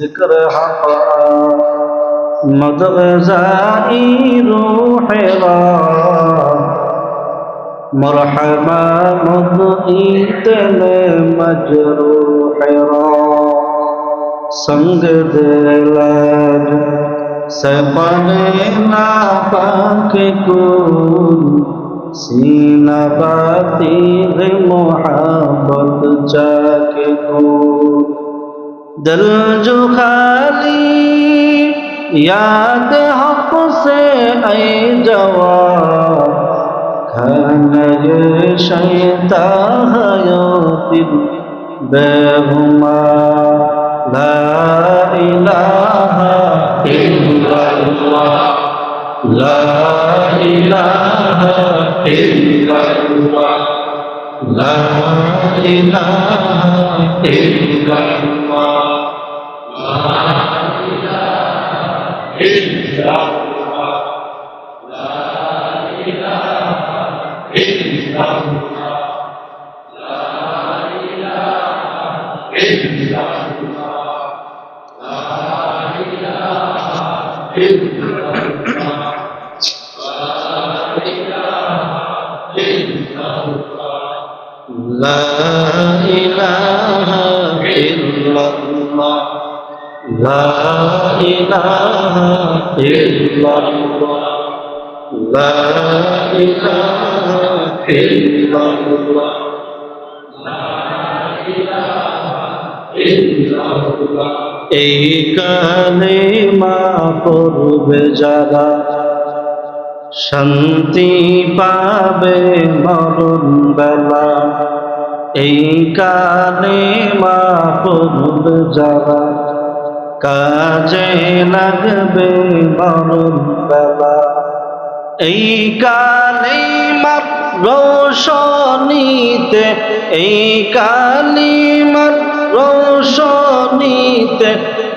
ذکر حقا مدغزائی روح را مرحبا مضیت میں مجروح را سنگ دلج سپنے نا پاک کون سینہ باتی محبت چاک کون دل جو خالی یاد حق سے اے جواب کھانے شیتا حیاتن بے ہما لا الہ الا اللہ لا الہ الا اللہ لا الہ الا اللہ لا إله إلا الله لا إله إلا الله لا إله إلا الله এই কানে মা পড়বে যারা শান্তি পাবে মরণ বেলা এই কানে মা পড়বে যারা কাজে লাগবে মরণ বেলা। এই কানে মাপ রোশনীতে, এই কালিমার রোশনীতে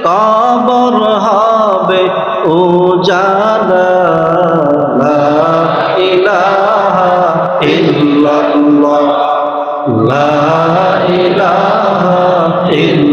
কবর হবে উজালা। ইলাহা ইল্লাল্লাহ। লা ইলাহা ইল্লাল্লাহ